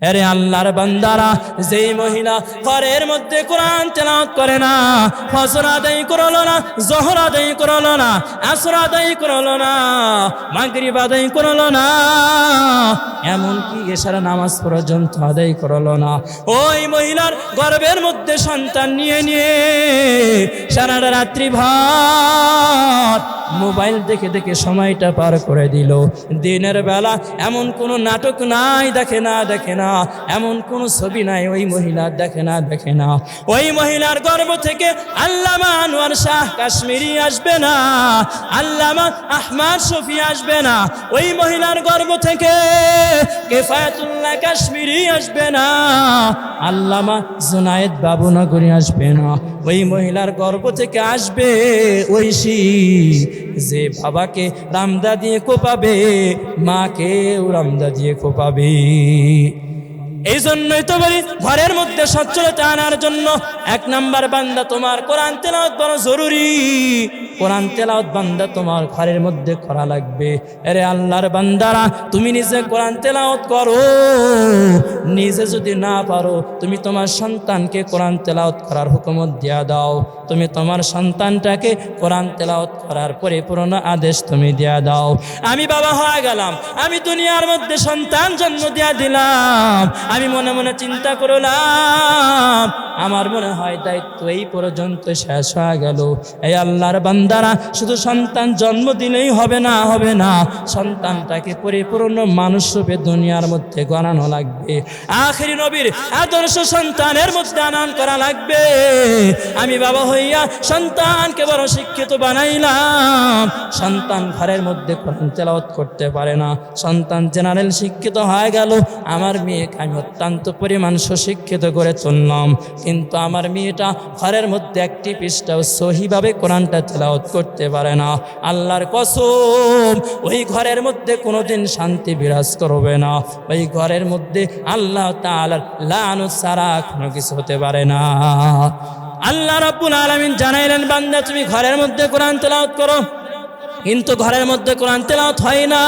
আরে আল্লাহর বান্দারা, যেই মহিলা ঘরের মধ্যে কোরআন তেলাওয়াত করে না, ফজর আদায় করল না, জহর আদায় করল না, আসর আদায় করল না, মাগরিব আদায় করল না, এমনকি এছাড়া নামাজ পর্যন্ত আদায় করল না। ওই মহিলার গর্ভের মধ্যে সন্তান নিয়ে নিয়ে সারাটা রাত্রি ভর মোবাইল দেখে দেখে সময়টা পার করে দিল। দিনের বেলা এমন কোনো নাটক নাই, দেখে না দেখে না এমন কোনো ছবি নাই, ওই মহিলা দেখে না দেখে না। ওই মহিলার গর্ব থেকে আল্লামা আনোয়ার শাহ কাশ্মীরি আসবে না, আল্লামা আহমাদ শফি আসবে না। ওই মহিলার গর্ব থেকে কেফায়াতুল্লাহ কাশ্মীরি আসবে না, আল্লামা জুনায়েদ বাবু বাবুনগরী আসবে না। ওই মহিলার গর্ব থেকে আসবে ঐশী, যে বাবাকে রামদা দিয়ে কোপাবে, মাকেও রামদা দিয়ে কোপাবে। এই জন্যই তো বলি, ঘরের মধ্যে সচ্ছলতা আনার জন্য এক নাম্বার বান্দা তোমার কোরআন তেলাওয়াত বড় জরুরি। কোরআন তেলাওয়াত বান্দা তোমার ঘরের মধ্যে করা লাগবে। আরে আল্লাহর বান্দারা, তুমি নিজে কোরআন তেলাওয়াত করো। নিজে যদি না পারো, তুমি তোমার সন্তানকে কোরআন তেলাওয়াত করার হুকুমত দিয়া দাও। তুমি তোমার সন্তানটাকে কোরআন তেলাওয়াত করার পরিপূর্ণ আদেশ তুমি দিয়া দাও। আমি বাবা হয়ে গেলাম, আমি দুনিয়ার মধ্যে সন্তান জন্ম দিয়া দিলাম। আমি মনে মনে চিন্তা করলাম, আমার মনে হয় দায়িত্ব এই পর্যন্ত শেষ হয়ে গেল। এই আল্লাহর বান্দারা শুধু সন্তান জন্ম দিলেই হবে না হবে না, সন্তানটাকে পরিপূর্ণ মানুষ রূপে দুনিয়ার মধ্যে গড়ানো লাগবে। আখেরি নবীর আদর্শ সন্তানের মধ্যে আনান করা লাগবে। আমি বাবা হইয়া সন্তানকে বড় শিক্ষিত বানাইলাম। সন্তান ঘরের মধ্যে কোরআন তেলাওয়াত করতে পারে না। সন্তান জেনারেল শিক্ষিত হয়ে গেল। আমার মেয়েকে আমি অত্যন্ত পরিমাণ সুশিক্ষিত করে তুললাম। কিন্তু আমার মেয়েটা ঘরের মধ্যে একটি পৃষ্ঠাও সহিভাবে কোরআনটা তেলাওয়াত করতে পারে না। আল্লাহর কসম, ওই ঘরের মধ্যে কোনোদিন শান্তি বিরাজ করবে না। ওই ঘরের মধ্যে আল্লাহ তাআলার লানু সারা কোনো কিছু হতে পারে না। আল্লাহ রাব্বুল আলামিন জানাইলেন, বান্দা, তুমি ঘরের মধ্যে কোরআন তেলাওয়াত করো। কিন্তু ঘরের মধ্যে কোরআন তেলাওয়াত হয় না।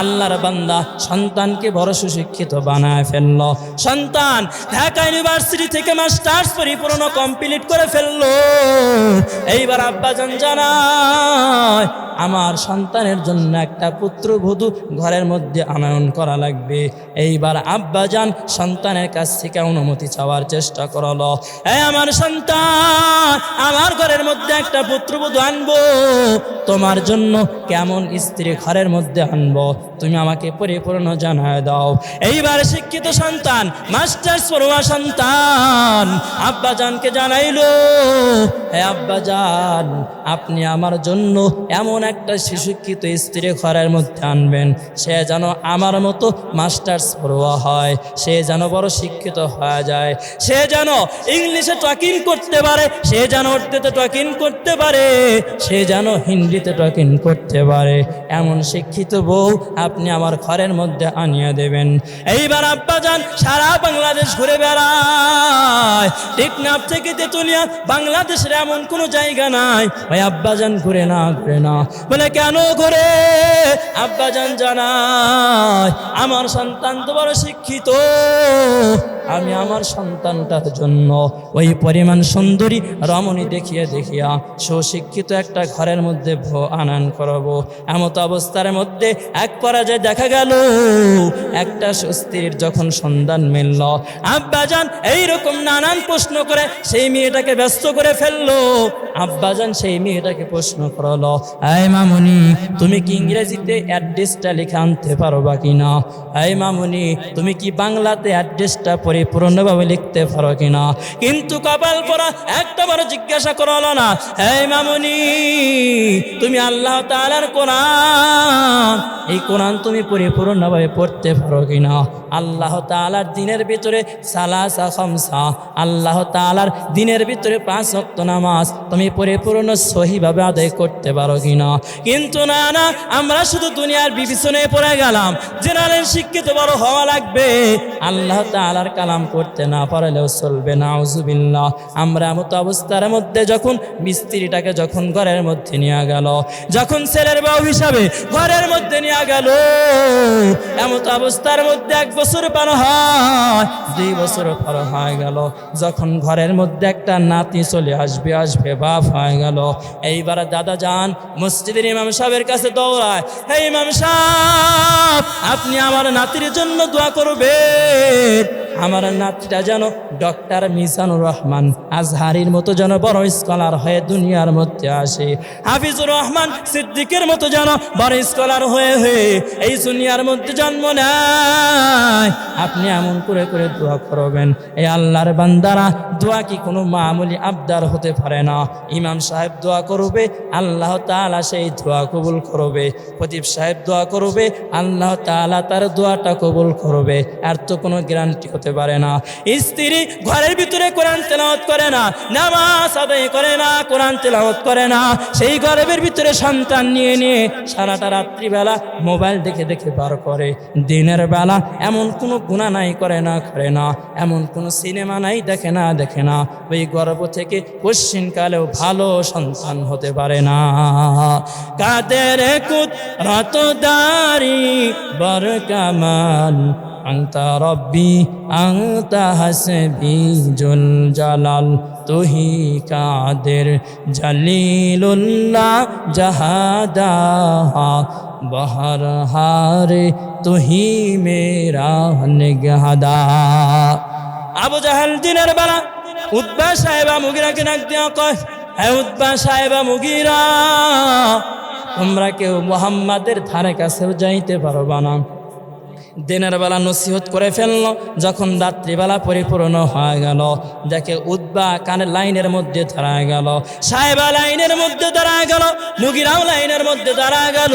আল্লাহর বান্দা সন্তানকে বড় সুশিক্ষিত বানায় ফেলল। সন্তান ঢাকা ইউনিভার্সিটি থেকে মাস্টার্স পরিপূর্ণ কমপ্লিট করে ফেলল। এইবার আব্বাজান জানায়, আমার সন্তানের জন্য একটা পুত্রবধূ ঘরের মধ্যে আনয়ন করা লাগবে। এইবার আব্বাজান সন্তানের কাছ থেকে অনুমতি চাওয়ার চেষ্টা করল। এই আমার সন্তান, আমার ঘরের মধ্যে একটা পুত্রবধূ আনব। তোমার জন্য কেমন স্ত্রী ঘরের মধ্যে আনব? তুমি আমাকে পরিপূর্ণ জানায় দাও। এইবার শিক্ষিত সন্তান মাস্টার্স পড়ুয়া সন্তান, আব্বাজানকে জানাইলো, হে আব্বাজান, আপনি আমার জন্য এমন একটা শিক্ষিত স্ত্রী ঘরের মধ্যে আনবেন। সে যেন আমার মতো মাস্টার্স পড়ুয়া হয়, সে যেন বড় শিক্ষিত হয়ে যায়। সে যেন ইংলিশে টকিং করতে পারে, সে যেন উর্দুতে টকিং করতে পারে, সে যেন হিন্দিতে টকিং করতে পারে। এমন শিক্ষিত বউ আপনি আমার ঘরের মধ্যে আনিয়ে দেবেন। এইবার আব্বা যান সারা বাংলাদেশ ঘুরে বেড়ায়। টেকনাফ থেকে তেতুলিয়া, বাংলাদেশের এমন কোনো জায়গা নাই। ভাই আব্বা যান ঘুরে না ঘুরে না। বলে, কেন ঘুরে? আব্বা যান জানায়, আমার সন্তান তো বড় শিক্ষিত। আমি আমার সন্তানটার জন্য ওই পরিমাণ সুন্দরী রমণী দেখিয়ে দেখিয়া সুশিক্ষিত একটা ঘরের মধ্যে আনান করব। এমত অবস্থার মধ্যে এক পরাজয় দেখা গেল। একটা সুস্থির যখন সন্ধান মিলল, আব্বাজান এইরকম নানান প্রশ্ন করে সেই মেয়েটাকে ব্যস্ত করে ফেলল। আব্বাজান সেই মেয়েটাকে প্রশ্ন করল, এই মামুনি, তুমি কি ইংরেজিতে অ্যাড্রেসটা লিখে আনতে পারো বা কি না? এই মামুনি, তুমি কি বাংলাতে অ্যাড্রেসটা পরিপূর্ণভাবে লিখতে পারো কিনা কিন্তু কপাল পরা একটা বড় জিজ্ঞাসা করল না, এই মামুনি, তুমি আল্লাহ তাআলার কোরআন, এই কোরআন তুমি পরিপূর্ণভাবে পড়তে পারো কিনা? আল্লাহ তাআলার দিনের ভিতরে সালাসা খামসা। আল্লাহ তাআলার দিনের ভিতরে পাঁচ ওয়াক্ত নামাজ তুমি পরিপূর্ণ সহিভাবে আদায় করতে পারো কিনা? কিন্তু না না, আমরা শুধু দুনিয়ার বিবেচনায় পড়ে গেলাম। জেনারেল শিক্ষিত বড় হওয়া লাগবে। আল্লাহ তাআলার কালাম করতে না পারলেও চলবে না আউজুবিল্লাহ আমরা মতো অবস্থার মধ্যে যখন মিস্ত্রিটাকে যখন ঘরের মধ্যে নিয়ে গেল, যখন ছেলের বউ হিসাবে ঘরের মধ্যে নিয়ে গেল এমত অবস্থার মধ্যে এক বছর পার হয়, দুই বছর পার হয়ে গেল। যখন ঘরের মধ্যে একটা নাতি চলে আসবে আসবে, বাপ হয়ে গেল। এইবার দাদা যান, মসজিদের ইমাম সাহেবের কাছে দৌড়ায়, হে ইমাম সাহেব, আপনি আমার নাতির জন্য দোয়া করবেন। আমার নাতিটা যেন ডক্টর মিজানুর রহমান, আজহারির মতো যেন বড় স্কলার হয়ে দুনিয়ার মধ্যে আসে। হাফিজুর রহমান সিদ্দিকের মতো যেন বড় স্কলার হয়ে হয়ে এই দুনিয়ার মধ্যে জন্ম নেয়। আপনি এমন করে করে দোয়া করবেন। এই আল্লাহর বান্দারা, দোয়া কি কোনো মামুলি আবদার হতে পারে না। ইমাম সাহেব দোয়া করবে, আল্লাহ তাআলা সেই দোয়া কবুল করবে। প্রদীপ সাহেব দোয়া করবে, আল্লাহ তাআলা তার দোয়াটা কবুল করবে। আর তো কোনো গ্যারান্টি হতে পারে না। স্ত্রী ঘরের ভিতরে কোরআন তেলাওয়াত করে না, নামাজ আদায় করে না, কোরআন তেলাওয়াত করে না। সেই গর্বের ভিতরে সন্তান নিয়ে নিয়ে সারাটা রাত্রিবেলা মোবাইল মোবাইল দেখে দেখে বার করে। দিনের বেলা এমন কোনো গুণা নাই, করে না করে না। এমন কোনো সিনেমা নাই, দেখে না দেখে না। ওই গর্ব থেকে কালেও ভালো সন্তান হতে পারে না। কাদের কুত রতদারি বর কামাল আংতা রব্বি, আংতা হাসে বিজুল জালাল। তুহি কাদের জালিলুল্লাহ জাহাদা বহর হারে তুহি মেরা নিগহাদা আবু জাহাল দিনের বেলা উদ্বা সাহেবা মুগিরাকে ডাক দিয়া কয় হ্যাঁ উদ্বা সাহেবা মুগিরা, তোমরা কেউ মোহাম্মদের ধারে কাছেও যাইতে পারবা না। দিনের বেলা নসিহত করে ফেলল, যখন রাত্রিবেলা পরিপূর্ণ হয়ে গেল। দেখে উদ্বা কানের লাইনের মধ্যে দাঁড়া গেল। সাহেবা লাইনের মধ্যে দাঁড়া গেল মুগিরাও লাইনের মধ্যে দাঁড়া গেল।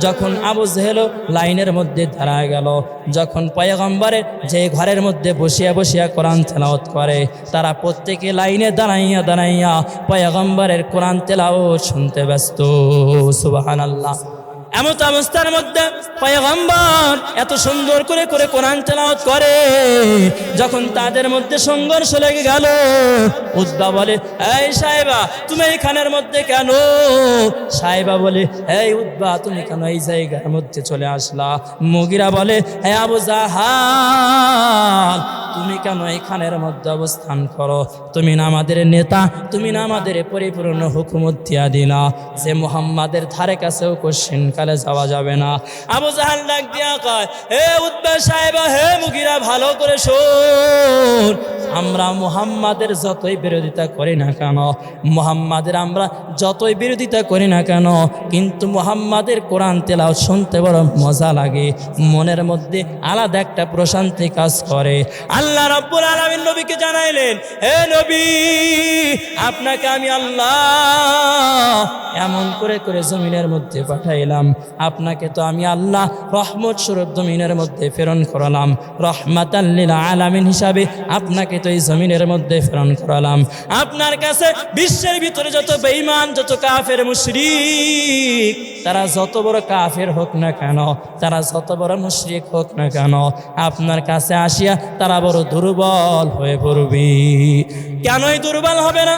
যখন আবু জেহেল লাইনের মধ্যে দাঁড়া গেল, যখন পয়গম্বরের যে ঘরের মধ্যে বসিয়া বসিয়া কোরআন তেলাওত করে, তারা প্রত্যেকে লাইনে দাঁড়াইয়া দাঁড়াইয়া পয়গম্বরের কোরআন তেলাও শুনতে ব্যস্ত। সুবাহান আল্লাহ এমত অবস্থার মধ্যে পয়গম্বর এত সুন্দর করে করে কোরআন তেলাওয়াত করে। যখন তাদের মধ্যে সংঘর্ষ লেগে গেল, উদ্বা বলে, এই সাহেবা, তুমি এইখানের মধ্যে কেন? সাহেবা বলে, এই উদ্বা, তুমি কেন এই জায়গার মধ্যে চলে আসলা? মুগিরা বলে হ্যাঁ আবু জাহাল, তুমি কেন এখানের মধ্যে অবস্থান করো? তুমি না আমাদের নেতা, তুমি না আমাদের পরিপূর্ণ হুকুমত দিয়া দিলা। যে মোহাম্মদের ধারে কাছেও কোশ্চিন কালে যাওয়া যাবে না। আবু জাহাল ডাক দিয়া কয় হে উদ্বা সাহেব, হে মুগিরা, ভালো করে শোন। আমরা মুহাম্মাদের যতই বিরোধিতা করি না কেন, মুহাম্মাদের আমরা যতই বিরোধিতা করি না কেন, কিন্তু মুহাম্মাদের কোরআন তেলাও শুনতে বড় মজা লাগে। মনের মধ্যে আলাদা একটা প্রশান্তি কাজ করে। আল্লাহ রাব্বুল আলামিন নবীকে জানাইলেন, হে নবী, আপনাকে আমি আল্লাহ এমন করে করে জমিনের মধ্যে পাঠাইলাম। আপনাকে তো আমি আল্লাহ রহমত স্বরূপ জমিনের মধ্যে প্রেরণ করালাম। রহমাতাল্লিল আলামিন হিসাবে আপনাকে তো এই জমিনের মধ্যে প্রেরণ করালাম। আপনার কাছে বিশ্বের ভিতরে যত বেঈমান, যত কাফের, মুশরিক, তারা যত বড় কাফের হোক না কেন, তারা যত বড় মুশরিক হোক না কেন, আপনার কাছে আসিয়া তারা বড় দুর্বল হয়ে পড়বি। কেনই দুর্বল হবে না?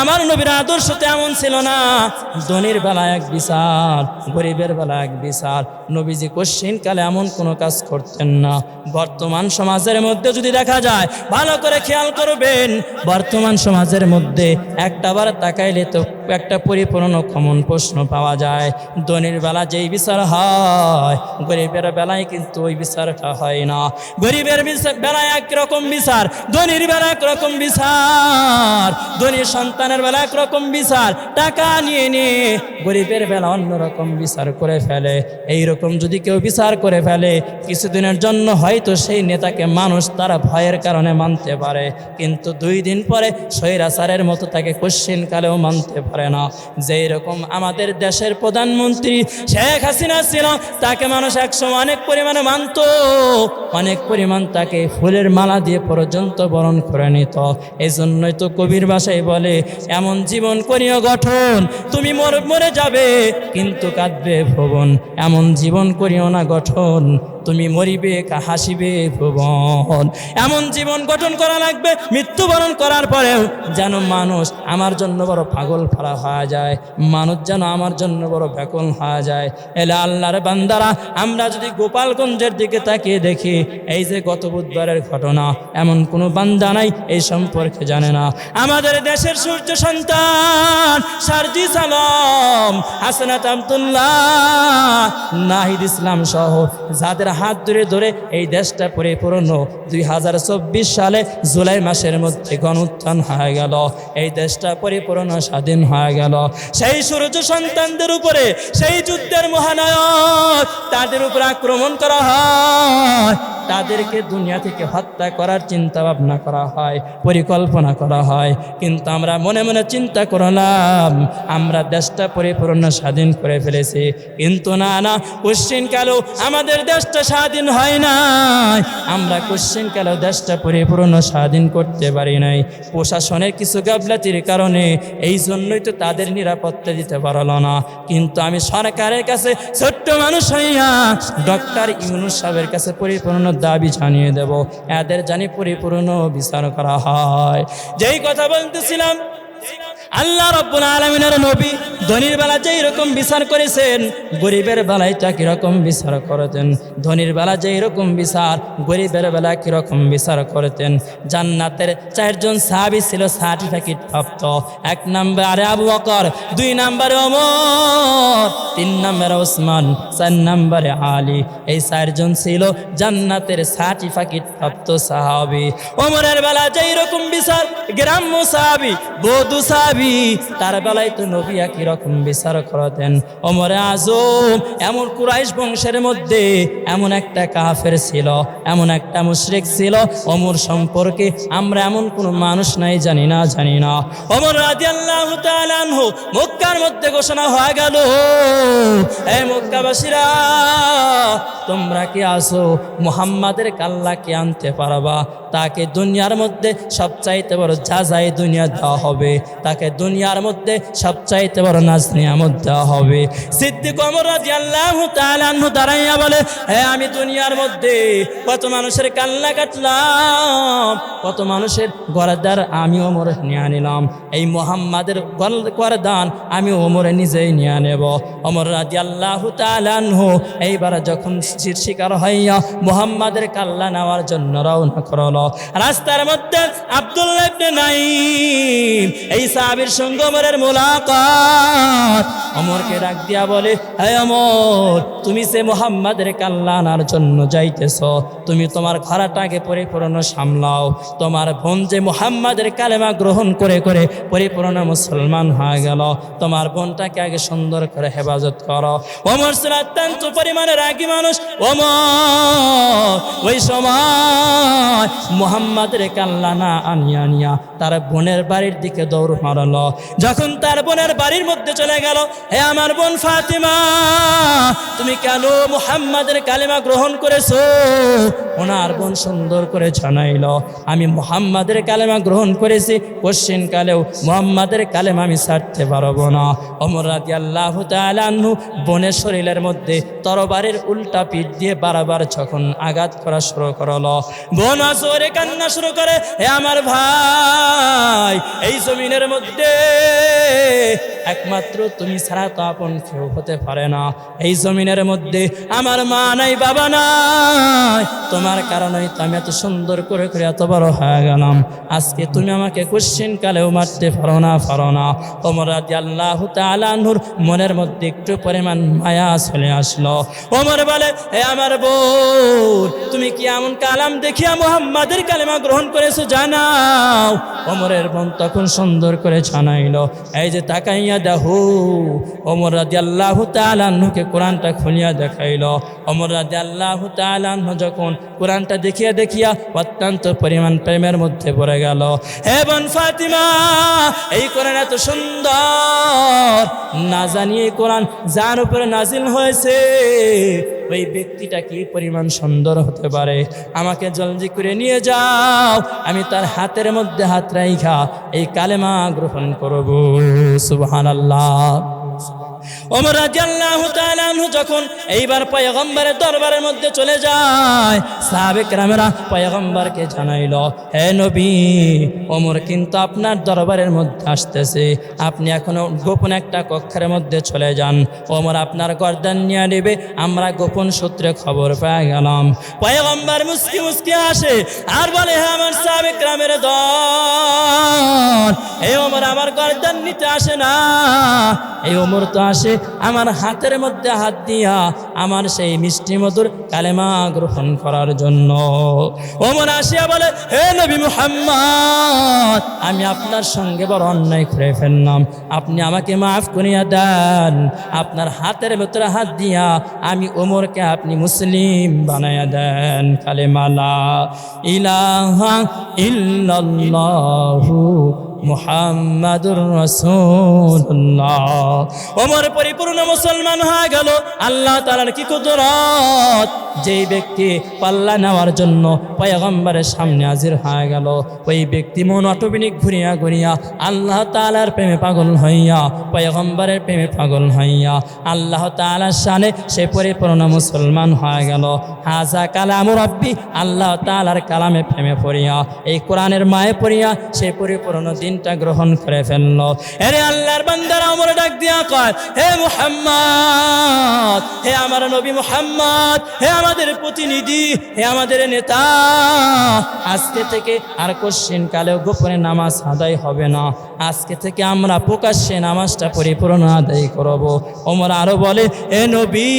আমার নবীর আদর্শ তেমন ছিল না। ধনির বেলা এক বিচার গরিবের বেলা এক বিচার নবীজি কোশ্চিন কালে এমন কোনো কাজ করতেন না। বর্তমান সমাজের মধ্যে যদি দেখা যায়, ভালো করে খেয়াল করবেন, বর্তমান সমাজের মধ্যে একটাবার তাকাইলে তো একটা পরিপূর্ণ কমন প্রশ্ন পাওয়া যায়। ধনির বেলা যেই বিচার হয়, গরিবের বেলায় কিন্তু ওই বিচারটা হয় না। গরিবের বেলায় একরকম বিচার, ধনির বেলা একরকম বিচার, ধনির সন্তানের বেলা একরকম বিচার, টাকা নিয়ে নিয়ে গরিবের বেলা অন্যরকম বিচার করে ফেলে। এই রকম যদি কেউ বিচার করে ফেলে, কিছুদিনের জন্য হয়তো সেই নেতাকে মানুষ তারা ভয়ের কারণে মানতে পারে। কিন্তু দুই দিন পরে স্বৈরাচারের মতো তাকে কোশ্চিন কালেও মানতে পারে। না। যেই রকম আমাদের দেশের প্রধানমন্ত্রী শেখ হাসিনা ছিল, তাকে মানুষ একসময় অনেক পরিমাণে মানত। অনেক পরিমাণ তাকে ফুলের মালা দিয়ে পর্যন্ত বরণ করে নিত। এই জন্যই তো কবির ভাষায় বলে, এমন জীবন করিও গঠন, তুমি মর, মরে যাবে, কিন্তু কাঁদবে ভবন। এমন জীবন করিও না গঠন তুমি মরিবে কা হাসিবে ভুবন। এমন জীবন গঠন করা লাগবে, মৃত্যুবরণ করার পরেও যেন মানুষ আমার জন্য বড় পাগল ফাড়া হয়ে যায়, মানুষ যেন আমার জন্য বড় ব্যাকুল হয়ে যায়। এলে আল্লাহর বান্দারা, আমরা যদি গোপালগঞ্জের দিকে তাকিয়ে দেখি, এই যে গত বুধবারের ঘটনা, এমন কোনো বান্দা নাই, এই সম্পর্কে জানে না। আমাদের দেশের সূর্য সন্তান, সারজি সালাম, হাসনাত আবদুল্লাহ, নাহিদ ইসলাম সহ, যাদের হাত ধরে ধরে এই দেশটা পরিপূর্ণ। দুই হাজার চব্বিশ সালে জুলাই মাসের মধ্যে গণউত্থান হয়ে গেল। এই দেশটা পরিপূর্ণ স্বাধীন হয়ে গেল। সেই সূর্য সন্তানদের উপরে, সেই যুদ্ধের মহানায়ক তাদের উপর আক্রমণ করা হয়। তাদেরকে দুনিয়া থেকে হত্যা করার চিন্তা ভাবনা করা হয়, পরিকল্পনা করা হয়। কিন্তু আমরা মনে মনে চিন্তা করলাম, আমরা দেশটা পরিপূর্ণ স্বাধীন করে ফেলেছি। কিন্তু না না, কোশ্চিন কালেও আমাদের দেশটা স্বাধীন হয় নাই। আমরা কোশ্চিন কালেও দেশটা পরিপূর্ণ স্বাধীন করতে পারি নাই? প্রশাসনের কিছু গাফলাতির কারণে এই জন্যই তো তাদের নিরাপত্তা দিতে পারল না। কিন্তু আমি সরকারের কাছে ছোট্ট মানুষ হইয়া ডক্টর ইউনুস সাহেবের কাছে পরিপূর্ণ দাবি জানিয়ে দেব। এদের জানি পরিপূর্ণ বিচার করা হয়। যেই কথা বলতেছিলাম আল্লাহ রব্বুল আলমিনের নবী ধনির বেলা যেই রকম বিচার করেছেন, গরিবের বেলায় তা কীরকম বিচার করতেন ধনির বেলা যেই রকম বিচার, গরিবের বেলা কীরকম বিচার করতেন জান্নাতের চারজন সাহাবি ছিল সার্টিফিকেট প্রাপ্ত। এক নম্বরে আবু বকর, দুই নম্বরে ওমর, তিন নম্বরে ওসমান, চার নম্বরে আলী। এই চারজন ছিল জান্নাতের সার্টিফিকেট প্রাপ্ত সাহাবি। ওমরের বেলা যেই রকম বিচার, গ্রাম্য সাহাবি বধু সাহাবি তার বেলায় তো নবী একই রকম বিচার করতেন। ওমরে আজম, এমন কুরাইশ বংশের মধ্যে এমন একটা কাফের ছিল, এমন একটা মুশরিক ছিল। অমর সম্পর্কে আমরা এমন কোনো মানুষ নাই, জানি না জানি না। অমর রাজি তাআলা আনহু মক্কার মধ্যে ঘোষণা হয়ে গেল এই মক্কাবাসীরা, তোমরা কি আসো মুহাম্মাদের কাল্লাকে আনতে পারবা? তাকে দুনিয়ার মধ্যে সবচাইতে বড় যা দুনিয়া দেওয়া হবে। তাকে দুনিয়ার মধ্যে সবচাইতে বড় নাজ নিয়ামত দেওয়া হবে। সিদ্দিক অমর আনহু দাঁড়াইয়া বলে হ্যাঁ আমি দুনিয়ার মধ্যে কত মানুষের কান্না কাটলাম, কত মানুষের গরদার আমি ওমর নিয়ে নিলাম এই মোহাম্মদের গরদান আমি ওমরে নিজেই নিয়ে নেব। অমর রাদিয়াল্লাহু তাআলা আনহু এইবার যখন শিকার হইয়া মোহাম্মদের কাল্লা নেওয়ার জন্য রওনা করল, রাস্তার মধ্যে আব্দুল্লাহ নাইম এই সাহাবীর সঙ্গে ওমরের মুলাকাত। অমরকে ডাক দিয়া বলে, হে অমর তুমি সে মোহাম্মদের কাল্লা আনার জন্য যাইতেছ। তুমি তোমার ঘরাটাকে পরিপূর্ণ সামলাও। তোমার বোন যে মোহাম্মদের কালেমা গ্রহণ করে করে পরিপূর্ণ মুসলমান হয়ে গেল। তোমার বোনটাকে আগে সুন্দর করে হেফাজত করো। ওমর ছিল অত্যন্ত পরিমাণে রাগী মানুষ। ওম ওই সময় মোহাম্মদের কাল্লা না আনিয়া আনিয়া তার বোনের বাড়ির দিকে দৌড় মারালো। যখন তার বোনের বাড়ির মধ্যে চলে গেল হে আমার বোন ফাতিমা, তুমি কেন মুহাম্মাদের কালেমা গ্রহণ করেছ? ওনার বোন সুন্দর করে জানাইল, আমি মুহাম্মাদের কালেমা গ্রহণ করেছি, কোশ্চিন কালেও মুহাম্মাদের কালেমা আমি ছাড়তে পারব না। অমর রাজি আল্লাহ তালু বোনের শরীরের মধ্যে তরবারের উল্টা পিঠ দিয়ে বারবার যখন আঘাত করা শুরু করল, বোন আসরে কান্না শুরু করে হে আমার ভাই এই জমিনের মধ্যে একমাত্র তুমি ছাড়া তো আপন কেউ হতে পারে না। এই জমিনের মধ্যে আমার মা নাই, বাবা নাই। তোমার কারণেই তো আমি এত সুন্দর করে করে এত বড় হয়ে গেলাম। আজকে তুমি আমাকে কোশ্চিন কালেও মারতে পারো না পারো না। ওমর রাজি আল্লাহ মনের মধ্যে একটু পরিমাণ মায়া চলে আসলো। ওমর বলে হে আমার বোন, তুমি কি এমন কালাম দেখিয়া মোহাম্মদের কালেমা গ্রহণ করেছ জানাও? ওমরের বোন তখন সুন্দর করে জানাইলো, এই যে তাকাইয়া দেখো ওমর রাজি আল্লাহ তালাহুকে কোরআনটা খুলিয়া দেখাইল। ওমর রাজি আল্লাহ তালাহ যখন কোরআনটা দেখিয়া দেখিয়া অত্যন্ত পরিমাণ প্রেমের মধ্যে পড়ে গেল। হে বোন ফাতিমা, এই কোরআন এত সুন্দর। না জানিয়ে কোরআন যার উপরে নাজিল হয়েছে। ওই ব্যক্তিটা কি পরিমাণ সুন্দর হতে পারে? আমাকে জলদি করে নিয়ে যাও। আমি তার হাতের মধ্যে হাত রাইখা এই কালেমা গ্রহণ করব। সুবহান আল্লাহ ওমর যখন এইবার পয়গম্বরের দরবারের মধ্যে চলে যায় পয়গম্বরকে জানাইল হে নবী, ওমর কিন্তু আপনার দরবারের মধ্যে আসতেছে। আপনি এখনও গোপন একটা কক্ষের মধ্যে চলে যান। ওমর আপনার গর্দান নিয়ে নেবে, আমরা গোপন সূত্রে খবর পেয়ে গেলাম। পয়গম্বর মুস্কি মুস্কি আসে আর বলে হ্যাঁ আমার সাবেক গ্রামের দল। এই ওমর আমার গর্দান নিতে আসে না। এই ওমর তো আসে, আমার হাতের মধ্যে হাত দিয়া আমার সেই মিষ্টি মধুর কালেমা গ্রহণ করার জন্য। ওমর আসিয়া বলে, হে নবী মুহাম্মদ, আমি আপনার সঙ্গে বড় অন্যায় করে ফেললাম। আপনি আমাকে মাফ করিয়া দেন। আপনার হাতের ভেতরে হাত দিয়া আমি ওমরকে আপনি মুসলিম বানাইয়া দেন। কালেমালা ইলাহা ইল্লাল্লাহু মুহাম্মাদুর রাসূলুল্লাহ। ওমর পরিপূর্ণ মুসলমান হয়ে গেল। আল্লাহ তাআলার কি কুদরত? যেই ব্যক্তি পাল্লা নেওয়ার জন্য পয়গম্বরের সামনে হাজির হয়ে গেল, ওই ব্যক্তি মন অটোমেটিক ঘুরিয়া ঘুরিয়া আল্লাহ তালার প্রেমে পাগল হইয়া, পয়গম্বরের প্রেমে পাগল হইয়া আল্লাহ তাআলার শানে সে পরিপূর্ণ মুসলমান হয়ে গেল। হাজা কালাম রব্বি, আল্লাহ তালার কালামে প্রেমে পড়িয়া, এই কোরআনের মায়ে পড়িয়া সে পরিপূর্ণ দিনটা গ্রহণ করে ফেলল। এরে আল্লাহর বান্দারা আমার ডাক দিয়া কয়, হে মুহাম্মদ, হে আমার নবী মুহাম্মদ, হে আমাদের প্রতিনিধি, হে আমাদের নেতা, আজকে থেকে আর কোশ্চিন কালেও গোপনে নামাজ আদায় হবে না। আজকে থেকে আমরা প্রকাশ্যে নামাজটা পরিপূর্ণ আদায় করব। ওমর আরও বলে, এ নবী,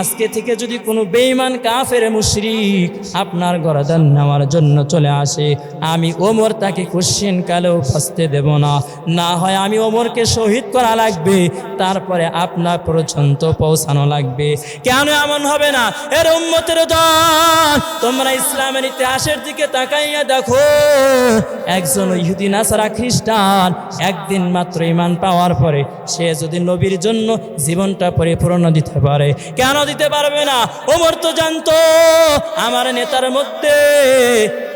আজকে থেকে যদি কোনো বেঈমান কাফের মুশরিক আপনার গরদান নেওয়ার জন্য চলে আসে, আমি ওমর তাকে কোশ্চিন কালেও ফাঁসতে দেব না। না হয় আমি ওমরকে শহীদ করা লাগবে, তারপরে আপনার পর্যন্ত পৌঁছানো লাগবে। কেন এমন হবে না? এর উম্মতের দল, তোমরা ইসলামের ইতিহাসের দিকে তাকাইয়া দেখো, একজন ইহুদি নাসারা খ্রিস্টান একদিন মাত্র ইমান পাওয়ার পরে সে যদি নবীর জন্য জীবনটা পরিপূর্ণ দিতে পারে, কেন দিতে পারবে না? ওমর তো জানতো, আমার নেতার মধ্যে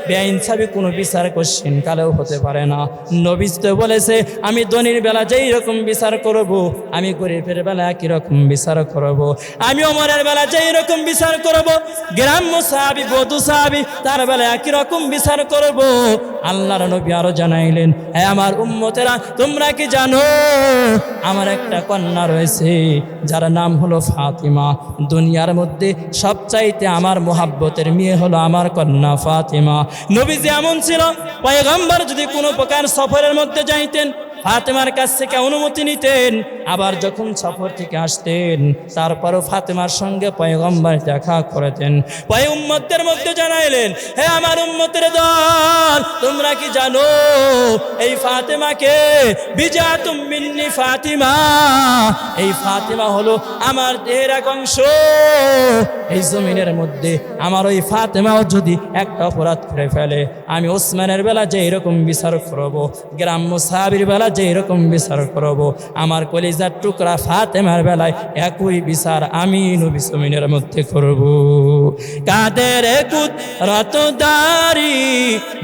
বেআইনসাবি কোনো বিচার কোশ্চিন কালেও হতে পারে না। নবীজ তো বলেছে, আমি ধনির বেলা যেই রকম বিচার করব, আমি গরিবের বেলা একই রকম বিচার করব। আমি অমরের বেলা যেই রকম বিচার করব, গ্রাম্য সাহাবি, বধু সাহাবি, তার বেলা একই রকম বিচার করব। আল্লাহর নবী আরও জানাইলেন হ্যাঁ আমার উম্মতেরা, তোমরা কি জানো? আমার একটা কন্যা রয়েছে, যার নাম হলো ফাতিমা। দুনিয়ার মধ্যে সবচাইতে আমার মোহাব্বতের মেয়ে হলো আমার কন্যা ফাতিমা। নবীজি এমন ছিল পয়গম্বর যদি কোনো প্রকার সফরের মধ্যে যাইতেন ফাতেমার কাছ থেকে অনুমতি নিতেন। আবার যখন সফর থেকে আসতেন, তারপরও ফাতেমার সঙ্গে পয়গম্বর দেখা করেতেন। পয় মধ্যে জানাইলেন, হে আমার উম্মতের দল, তোমরা কি জানো, এই ফাতেমাকে বিজা মিন্নি ফাতিমা, এই ফাতিমা হলো আমার দেহের এক অংশ। এই জমিনের মধ্যে আমার ওই ফাতেমাও যদি একটা অপরাধ করে ফেলে, আমি ওসমানের বেলা যে এরকম বিচার করব, গ্রাম্য সাহাবির বেলা যে রকম বিচার করব। আমার কলিজার টুকরা ফাতেমার বেলায় একই বিচার আমি নবিসমিনের মধ্যে করব। কাদের কুত রতদারি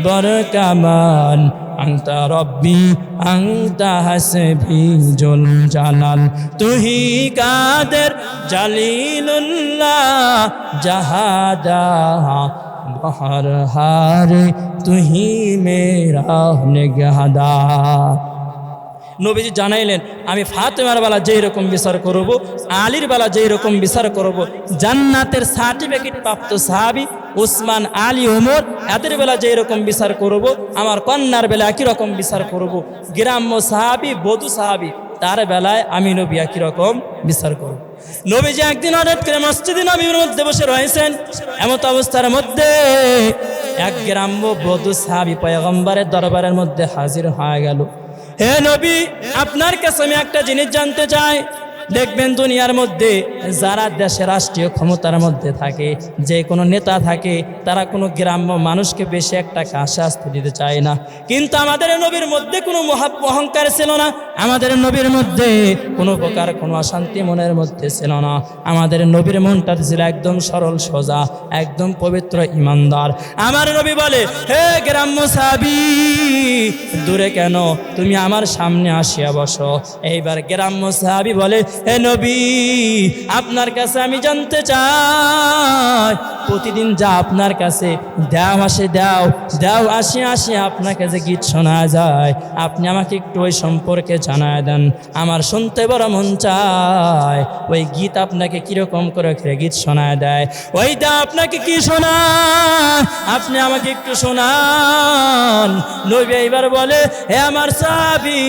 বরকামান আংতা রব্বি আংতা হাসবি জল জালাল। তুহি কাদের জালিলুল্লাহ, জাহাদা বহর হারে তুহি মেরা নিগহদা নবীজি জানাইলেন, আমি ফাতেমার বেলা যেই রকম বিচার করব, আলীর বেলা যেই রকম বিচার করব, জান্নাতের সার্টিফিকেট প্রাপ্ত সাহাবি উসমান আলী ওমর, এদের বেলা যেই রকম বিচার করব, আমার কন্যার বেলা একই রকম বিচার করব। গ্রাম্য সাহাবি, বধু সাহাবি, তার বেলায় আমি নবী একই রকম বিচার করব। নবীজি একদিন হঠাৎ করে মসজিদে নবীর মধ্যে বসে রয়েছেন। এমত অবস্থার মধ্যে এক গ্রাম্য বধু সাহাবি পয়গম্বরের দরবারের মধ্যে হাজির হয়ে গেল। হে নবী আপনার কাছে আমি একটা জিনিস জানতে চাই। দেখবেন দুনিয়ার মধ্যে যারা দেশে রাষ্ট্রীয় ক্ষমতার মধ্যে থাকে, যে কোনো নেতা থাকে, তারা কোনো গ্রাম্য মানুষকে বেশি একটা কাছে আসতে দিতে চায় না। কিন্তু আমাদের নবীর মধ্যে কোনো মহা অহংকার ছিল না, আমাদের নবীর মধ্যে কোনো প্রকার কোনো অশান্তি মনের মধ্যে ছিল না। আমাদের নবীর মনটা ছিল একদম সরল, সোজা, একদম পবিত্র, ইমানদার। আমার নবী বলে, হে গ্রাম্য সাবি দূরে কেন? তুমি আমার সামনে আসিয়া বসো। এইবার গ্রাম্য সাহাবি বলে হে নবী আপনার কাছে আমি জানতে চাই প্রতিদিন যা আপনার কাছে, দাও আসে, দাও দাও আসে আসে, আপনার কাছে গীত শোনা যায়। আপনি আমাকে একটু ওই সম্পর্কে জানায় দেন। আমার শুনতে বড় মন চায়। ওই গীত আপনাকে কীরকম করে গীত শোনায় দেয়। ওই দা আপনাকে কি শোনা? আপনি আমাকে একটু শোনান। নবী এইবার বলে হে আমার সাবি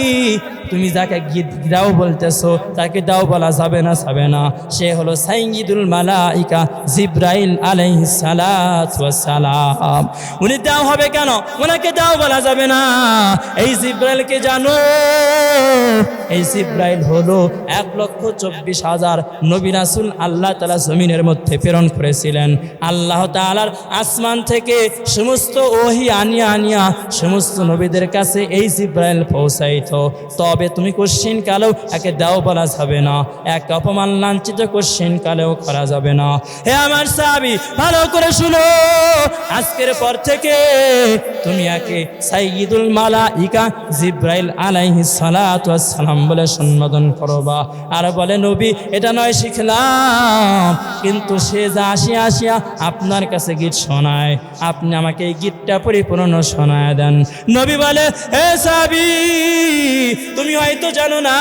তুমি যাকে গীত দাও বলতেছো, তাকে দাও বলা যাবে না যাবে না। সে হলো সাইয়িদুল মালাইকা জিব্রাইল আলাইহিস সালাতু ওয়াস সালাম উনি দাও হবে কেন? ওনাকে দাও বলা যাবে না। এই জিব্রাইলকে জানো। এই জিব্রাইল হলো এক লক্ষ চব্বিশ হাজার নবী রাসূল আল্লাহ তালা জমিনের মধ্যে প্রেরণ করেছিলেন। আল্লাহ তাআলার আসমান থেকে সমস্ত ওহি আনিয়া আনিয়া সমস্ত নবীদের কাছে এই জিব্রাইল পৌঁছাইত। তবে তুমি কোশ্চিন কালেও একে দাও বলা যাবে না। এক অপমান লাঞ্ছিত কোশ্চিন কালেও করা যাবে না। হে আমার সাবি ভালো করে শুনো। আজকের পর থেকে তুমি একে সাইদুল মালা ইকা জিব্রাইল আলাইহি সালাম বলে সম্বোধন করবা। আর বলে, নবী, এটা নয়, শিখলাম। কিন্তু সে যা আসিয়া আসিয়া আপনার কাছে গীত শোনায়। আপনি আমাকে এই গীতটা পরিপূর্ণ শোনায় দেন। নবী বলে হে সাবি, তুমি হয়তো জানো না,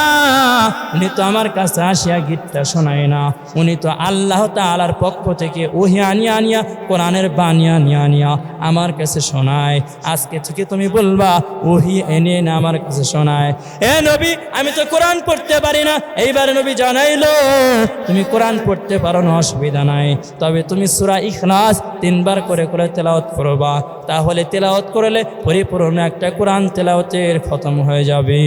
উনি তো আমার কাছে আসিয়া গীতটা শোনায় না। উনি তো আল্লাহ তালার পক্ষ থেকে ওহি আনিয়া আনিয়া, কোরআনের বানিয়া আনিয়া আনিয়া আমার কাছে শোনায়। আজকে থেকে তুমি বলবা, ওহি এনে এনে আমার কাছে শোনায়। এ নবী, আমি তো কোরআন পড়তে পারি না। এইবার নবী জানাইলো, তুমি কোরআন পড়তে পারো না অসুবিধা নাই। তবে তুমি সুরা ইখলাস তিনবার করে করে তেলাওত করবা। তাহলে তেলাওত করলে পরিপূর্ণ একটা কোরআন তেলাওতের খতম হয়ে যাবে।